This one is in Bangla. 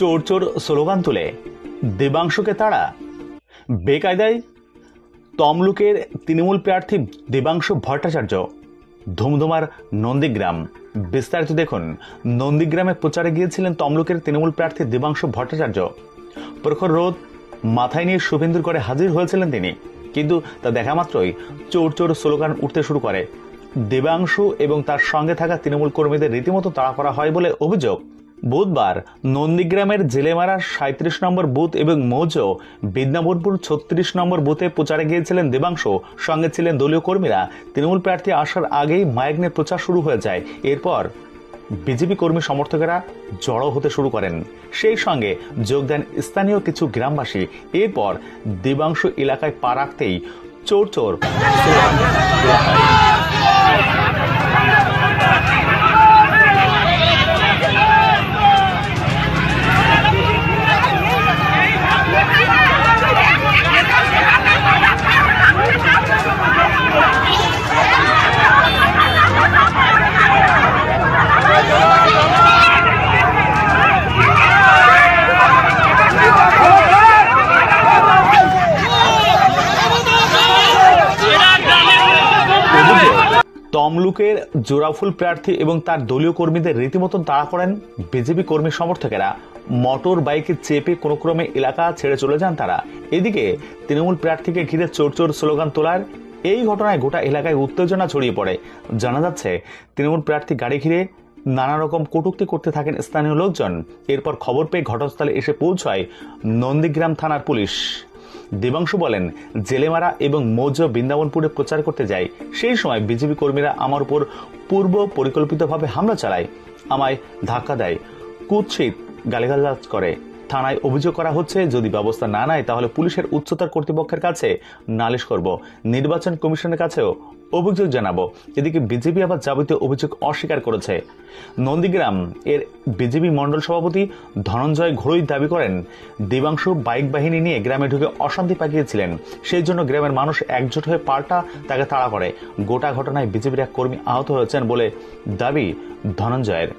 চোর চোর স্লোগান তুলে। দেবাংশুকে তারা বেকায়দায় তমলুকের তৃণমূল প্রার্থী দেবাংশু ভট্টাচার্য। ধুমধুমার নন্দীগ্রাম। বিস্তারিত দেখুন। নন্দীগ্রামে প্রচারে গিয়েছিলেন তমলুকের তৃণমূল প্রার্থী দেবাংশু ভট্টাচার্য। প্রখর রোদ মাথায় নিয়ে শুভেন্দুর করে হাজির হয়েছিলেন তিনি। কিন্তু তা দেখা মাত্রই চোর চোর স্লোগান উঠতে শুরু করে। দেবাংশু এবং তার সঙ্গে থাকা তৃণমূল কর্মীদের রীতিমতো তাড়া করা হয় বলে অভিযোগ। বুধবার নন্দীগ্রামের জেলেমারা সাঁত্রিশ নম্বর বুথ এবং মৌজো বিদ্যাপুরপুর ছত্রিশ নম্বর বুথে প্রচারে গিয়েছিলেন দেবাংশু। সঙ্গে ছিলেন দলীয় কর্মীরা। তৃণমূল প্রার্থী আসার আগেই মাইক প্রচার শুরু হয়ে যায়। এরপর বিজেপি কর্মী সমর্থকেরা জড়ো হতে শুরু করেন। সেই সঙ্গে যোগ দেন স্থানীয় কিছু গ্রামবাসী। এরপর দেবাংশু এলাকায় পা রাখতেই চোর চোর। তমলুকের জোড়াফুল প্রার্থী এবং তার দলীয় কর্মীদের রীতিমতন তাড়া করেন বিজেপি কর্মী সমর্থকেরা। মোটর বাইকে চেপে কোনো ক্রমে এলাকা ছেড়ে চলে যান তারা। এদিকে তৃণমূল প্রার্থীকে ঘিরে চোর চোর স্লোগান তোলার এই ঘটনায় গোটা এলাকায় উত্তেজনা ছড়িয়ে পড়ে। জানা যাচ্ছে, তৃণমূল প্রার্থী গাড়ি ঘিরে নানা রকম কটূক্তি করতে থাকেন স্থানীয় লোকজন। এরপর খবর পেয়ে ঘটনাস্থলে এসে পৌঁছায় নন্দীগ্রাম থানার পুলিশ। দেবাংশু বলেন, জেলেমারা এবং মৌজ বৃন্দাবনপুরে প্রচার করতে যায়, সেই সময় বিজেপি কর্মীরা আমার উপর পূর্ব পরিকল্পিতভাবে হামলা চালায়, আমায় ধাক্কা দেয়, কুৎসিত গালিগালাজ করে। থানায় অভিযোগ করা হচ্ছে, যদি ব্যবস্থা না নেয় তাহলে পুলিশের উচ্চতর কর্তৃপক্ষের কাছে নালিশ করব। নির্বাচন কমিশনের কাছেও অভিযোগ জানাব। এদিকে বিজেপি আবার যাবতীয় অভিযোগ অস্বীকার করেছে। নন্দীগ্রাম এর বিজেপি মণ্ডল সভাপতি ধনঞ্জয় ঘোড়ই দাবি করেন, দেবাংশু বাইক বাহিনী নিয়ে গ্রামে ঢুকে অশান্তি পাকিয়েছিলেন। সেই জন্য গ্রামের মানুষ একজোট হয়ে পাল্টা তাকে তাড়া করে। গোটা ঘটনায় বিজেপির এক কর্মী আহত হয়েছেন বলে দাবি ধনঞ্জয়ের।